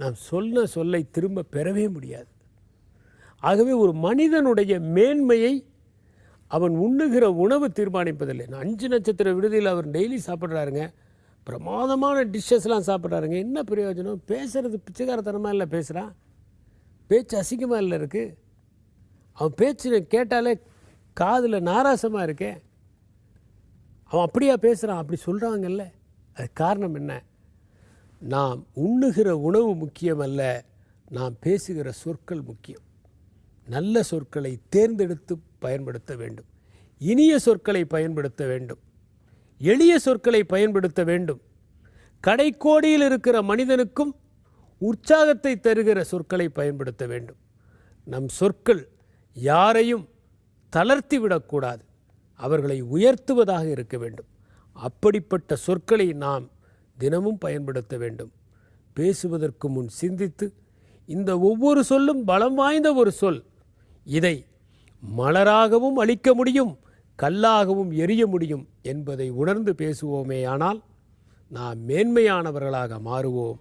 நாம் சொன்ன சொல்லை திரும்ப பெறவே முடியாது. ஆகவே ஒரு மனிதனுடைய மேன்மையை அவன் உண்ணுகிற உணவு தீர்மானிப்பதில்லை. நான் அஞ்சு நட்சத்திர விடுதியில் அவர் டெய்லி சாப்பிட்றாருங்க. பிரமாதமான டிஷ்ஷஸ்லாம் சாப்பிட்றாருங்க. என்ன பிரயோஜனம்? பேசுகிறது பிச்சைக்காரத்தனமாக இல்லை பேசுகிறான் பேச்சு அசிங்கமாக இல்லை இருக்குது அவன் பேச்சு கேட்டாலே காதில் நாராசமாக இருக்கே. அவன் அப்படியா பேசுகிறான் அப்படி சொல்கிறாங்கல்ல அது காரணம் என்ன? நாம் உண்ணுகிற உணவு முக்கியமல்ல நாம் பேசுகிற சொற்கள் முக்கியம். நல்ல சொற்களை தேர்ந்தெடுத்து பயன்படுத்த வேண்டும். இனிய சொற்களை பயன்படுத்த வேண்டும். எளிய சொற்களை பயன்படுத்த வேண்டும். கடைக்கோடியில் இருக்கிற மனிதனுக்கும் உற்சாகத்தை தருகிற சொற்களை பயன்படுத்த வேண்டும். நம் சொற்கள் யாரையும் தளர்த்தி விடக்கூடாது. அவர்களை உயர்த்துவதாக இருக்க வேண்டும். அப்படிப்பட்ட சொற்களை நாம் தினமும் பயன்படுத்த வேண்டும். பேசுவதற்கு முன் சிந்தித்து இந்த ஒவ்வொரு சொல்லும் பலம் வாய்ந்த ஒரு சொல். இதை மலராகவும் அழிக்க முடியும் கல்லாகவும் எரிய முடியும் என்பதை உணர்ந்து பேசுவோமேயானால் நாம் மேன்மையானவர்களாக மாறுவோம்.